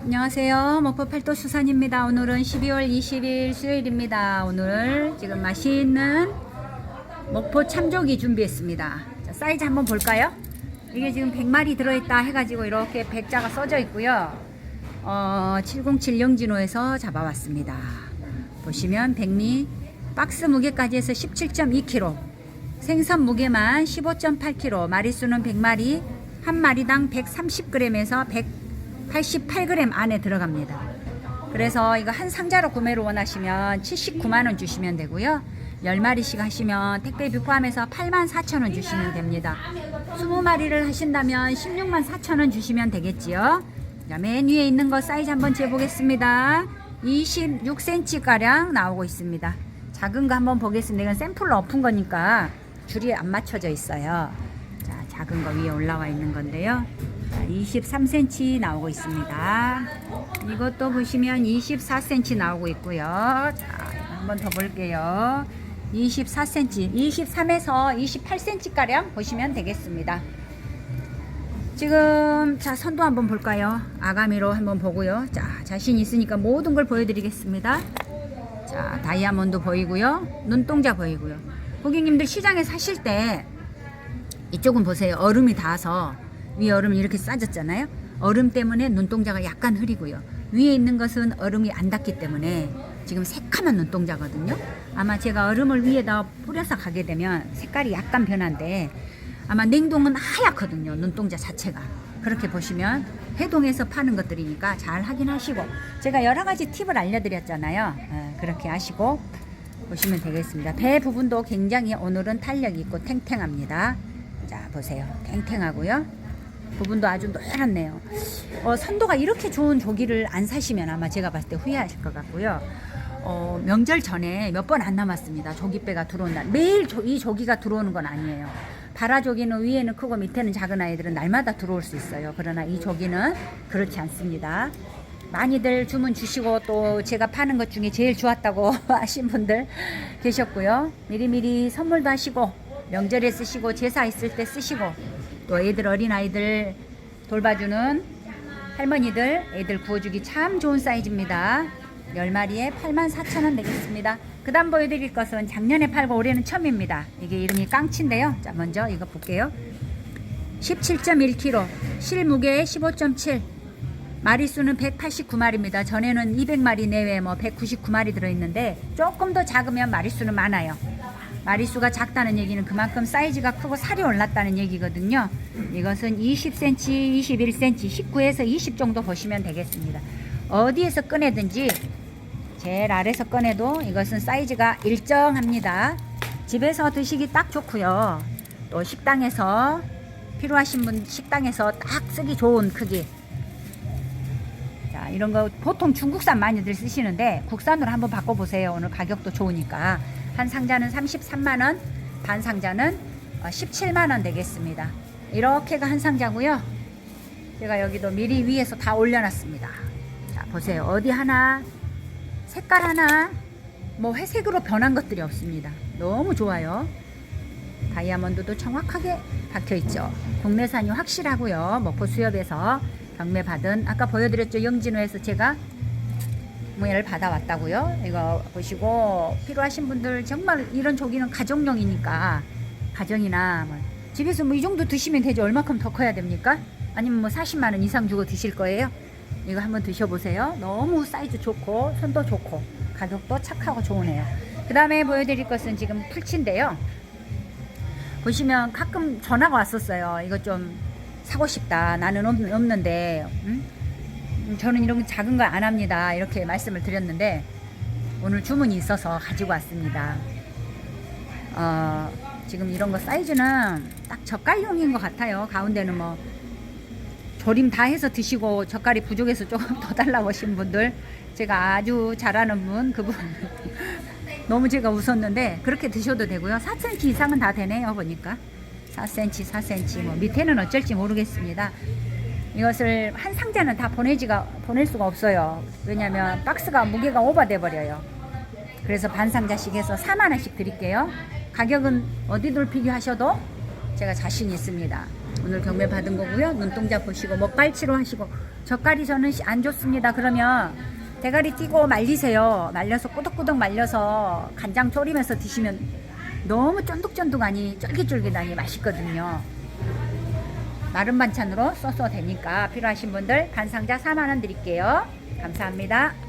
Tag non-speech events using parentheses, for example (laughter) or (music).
안녕하세요. 목포 팔도 수산입니다. 오늘은 12월 20일 수요일입니다. 오늘 지금 맛있는 목포 참조기 준비했습니다. 자, 사이즈 한번 볼까요? 이게 지금 100마리 들어있다 해가지고 이렇게 백자가 써져 있고요. 어, 707 영진호에서 잡아왔습니다. 보시면 백미 박스 무게까지 해서 17.2kg, 생선 무게만 15.8kg, 마리수는 100마리, 한 마리당 130g에서 188g 안에 들어갑니다. 그래서 이거 한 상자로 구매를 원하시면 79만원 주시면 되고요. 10마리씩 하시면 택배비 포함해서 8만 4천원 주시면 됩니다. 20마리를 하신다면 16만 4천원 주시면 되겠지요. 자, 맨 위에 있는 거 사이즈 한번 재보겠습니다. 26cm가량 나오고 있습니다. 작은 거 한번 보겠습니다. 이건 샘플로 엎은 거니까 줄이 안 맞춰져 있어요. 자, 작은 거 위에 올라와 있는 건데요. 자, 23cm 나오고 있습니다. 이것도 보시면 24cm 나오고 있고요. 자, 한번 더 볼게요. 24cm, 23에서 28cm 가량 보시면 되겠습니다. 지금 자 선도 한번 볼까요? 아가미로 한번 보고요. 자 자신 있으니까 모든 걸 보여드리겠습니다. 자 다이아몬드 보이고요. 눈동자 보이고요. 고객님들 시장에 사실 때 이쪽은 보세요. 얼음이 닿아서 위에 얼음이 이렇게 싸졌잖아요. 얼음 때문에 눈동자가 약간 흐리고요. 위에 있는 것은 얼음이 안 닿기 때문에 지금 새카만 눈동자거든요. 아마 제가 얼음을 위에다 뿌려서 가게 되면 색깔이 약간 변한데 아마 냉동은 하얗거든요. 눈동자 자체가. 그렇게 보시면 해동해서 파는 것들이니까 잘 확인하시고 제가 여러 가지 팁을 알려드렸잖아요. 예, 그렇게 하시고 보시면 되겠습니다. 배 부분도 굉장히 오늘은 탄력이 있고 탱탱합니다. 자 보세요. 탱탱하고요. 부분도 아주 노랗네요. 어, 선도가 이렇게 좋은 조기를 안 사시면 아마 제가 봤을 때 후회하실 것 같고요. 어, 명절 전에 몇 번 안 남았습니다. 조기배가 들어온다. 매일 조, 이 조기가 들어오는 건 아니에요. 바라조기는 위에는 크고 밑에는 작은 아이들은 날마다 들어올 수 있어요. 그러나 이 조기는 그렇지 않습니다. 많이들 주문 주시고 또 제가 파는 것 중에 제일 좋았다고 (laughs) 하신 분들 계셨고요. 미리미리 선물도 하시고 명절에 쓰시고 제사 있을 때 쓰시고 또 애들 어린 아이들 돌봐주는 할머니들 애들 구워주기 참 좋은 사이즈입니다. 10마리에 84,000원 되겠습니다. 그 다음 보여드릴 것은 작년에 팔고 올해는 처음입니다. 이게 이름이 깡치인데요. 자, 먼저 이거 볼게요. 17.1kg, 실무게 15.7, 마리수는 189마리입니다. 전에는 200마리 내외 뭐 199마리 들어있는데 조금 더 작으면 마리수는 많아요. 마리수가 작다는 얘기는 그만큼 사이즈가 크고 살이 올랐다는 얘기거든요. 이것은 20cm, 21cm, 19에서 20 정도 보시면 되겠습니다. 어디에서 꺼내든지 제일 아래서 꺼내도 이것은 사이즈가 일정합니다. 집에서 드시기 딱 좋고요. 또 식당에서 필요하신 분 식당에서 딱 쓰기 좋은 크기. 자, 이런 거 보통 중국산 많이들 쓰시는데 국산으로 한번 바꿔보세요. 오늘 가격도 좋으니까. 한 상자는 33만 원, 반 상자는 17만 원 되겠습니다. 이렇게가 한 상자고요. 제가 여기도 미리 위에서 다 올려놨습니다. 자, 보세요. 어디 하나, 색깔 하나, 뭐 회색으로 변한 것들이 없습니다. 너무 좋아요. 다이아몬드도 정확하게 박혀 있죠. 국내산이 확실하고요. 목포 수협에서 경매 받은 아까 보여드렸죠. 영진호에서 제가 구매를 받아왔다고요. 이거 보시고 필요하신 분들 정말 이런 조기는 가정용이니까 가정이나 뭐 집에서 뭐 이 정도 드시면 되죠. 얼마큼 더 커야 됩니까? 아니면 뭐 40만 원 이상 주고 드실 거예요? 이거 한번 드셔보세요. 너무 사이즈 좋고 손도 좋고 가격도 착하고 좋으네요. 그 다음에 보여드릴 것은 지금 풀치인데요. 보시면 가끔 전화가 왔었어요. 이거 좀 사고 싶다. 나는 없, 없는데, 음? 음, 저는 이런 거 작은 거 안 합니다. 이렇게 말씀을 드렸는데, 오늘 주문이 있어서 가지고 왔습니다. 어, 지금 이런 거 사이즈는 딱 젓갈용인 것 같아요. 가운데는 뭐, 조림 다 해서 드시고 젓갈이 부족해서 조금 (laughs) 더 달라고 하신 분들, 제가 아주 잘하는 분, 그분. (laughs) 너무 제가 웃었는데 그렇게 드셔도 되고요. 4cm 이상은 다 되네요. 보니까 4cm, 4cm 뭐 밑에는 어쩔지 모르겠습니다. 이것을 한 상자는 다 보내지가 보낼 수가 없어요. 왜냐하면 박스가 무게가 오버돼 버려요. 그래서 반 상자씩 해서 4만 원씩 드릴게요. 가격은 어디들 비교하셔도 제가 자신 있습니다. 오늘 경매 받은 거고요. 눈동자 보시고 먹갈치로 하시고 젓갈이 저는 시- 안 좋습니다. 그러면 대가리 띄고 말리세요. 말려서 꾸덕꾸덕 말려서 간장 졸이면서 드시면 너무 쫀득쫀득하니 쫄깃쫄깃하니 맛있거든요. 마른 반찬으로 써서 되니까 필요하신 분들 반상자 4만원 드릴게요. 감사합니다.